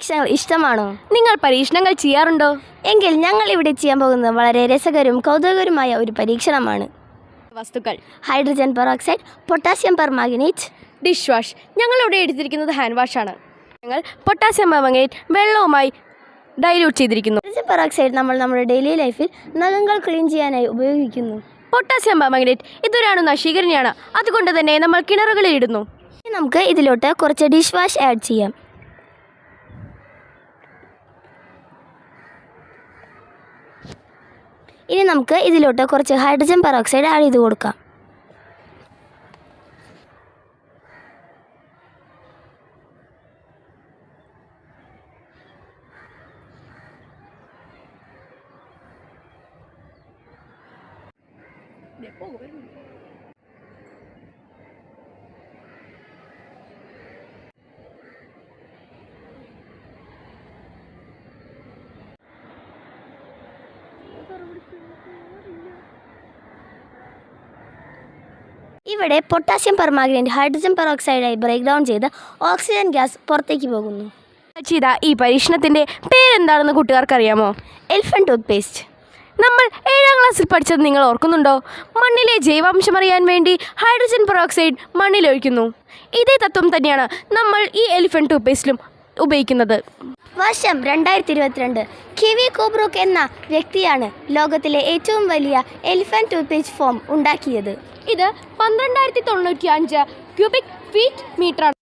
പരീക്ഷണങ്ങൾ ഇഷ്ടമാണോ? നിങ്ങൾ പരീക്ഷണങ്ങൾ ചെയ്യാറുണ്ടോ? എങ്കിൽ ഞങ്ങൾ ഇവിടെ ചെയ്യാൻ പോകുന്നത് വളരെ രസകരവും കൗതുകകരമായ ഒരു പരീക്ഷണമാണ്. വസ്തുക്കൾ. Hydrogen peroxide potassium permanganate dish wash. ഞങ്ങളിവിടെ എടുത്തിരിക്കുന്നത് ഹാൻഡ് വാഷാണ് ഞങ്ങൾ പൊട്ടാസ്യം പെർമാഗ്നേറ്റ് വെള്ളവുമായി ഡൈലൂട്ട് ചെയ്തിരിക്കുന്നു. ഹൈഡ്രജൻ പെറോക്സൈഡ് നമ്മൾ നമ്മുടെ ഡെയിലി ലൈഫിൽ നഖങ്ങൾ ക്ലീൻ ചെയ്യാനായി ഉപയോഗിക്കുന്നു. പൊട്ടാസ്യം പെർമംഗേറ്റ് ഇതൊരാണ് നശീകരണിയാണ്. അതുകൊണ്ട് തന്നെ നമ്മൾ കിണറുകളിൽ ഇടുന്നു. ഇനി നമുക്ക് ഇതിലോട്ട് കുറച്ച് ഡിഷ് വാഷ് ആഡ് ചെയ്യാം. ഇനി നമുക്ക് ഇതിലോട്ട് കുറച്ച് ഹൈഡ്രജൻ പെറോക്സൈഡ് ആഡ് ചെയ്ത് കൊടുക്കാം. ഇവിടെ പൊട്ടാസ്യം പെർമാഗ്നേറ്റ് ഹൈഡ്രജൻ പെറോക്സൈഡായി ബ്രേക്ക് ഡൗൺ ചെയ്ത് ഓക്സിജൻ ഗ്യാസ് പുറത്തേക്ക് പോകുന്നു. ചെയ്ത ഈ പരീക്ഷണത്തിന്റെ പേരെന്താണെന്ന് കൂട്ടുകാർക്കറിയാമോ? എൽഫൻ ടൂത്ത് പേസ്റ്റ് നമ്മൾ ഏഴാം ക്ലാസ്സിൽ പഠിച്ചത് നിങ്ങൾ ഓർക്കുന്നുണ്ടോ? മണ്ണിലെ ജൈവാംശം അറിയാൻ വേണ്ടി ഹൈഡ്രജൻ പെറോക്സൈഡ് മണ്ണിലൊഴിക്കുന്നു. ഇതേ തത്വം തന്നെയാണ് നമ്മൾ ഈ എലിഫന്റ് ടൂത്ത്പേസ്റ്റിലും ഉപയോഗിക്കുന്നത്. വർഷം രണ്ടായിരത്തി ഇരുപത്തിരണ്ട് കിവി കോബ്രോക്ക് എന്ന വ്യക്തിയാണ് ലോകത്തിലെ ഏറ്റവും വലിയ എലിഫന്റ് ടൂത്ത് പേസ്റ്റ് ഫോം ഉണ്ടാക്കിയത്. ഇത് പന്ത്രണ്ടായിരത്തി തൊണ്ണൂറ്റി അഞ്ച് ക്യൂബിക് ഫീറ്റ് മീറ്ററാണ്.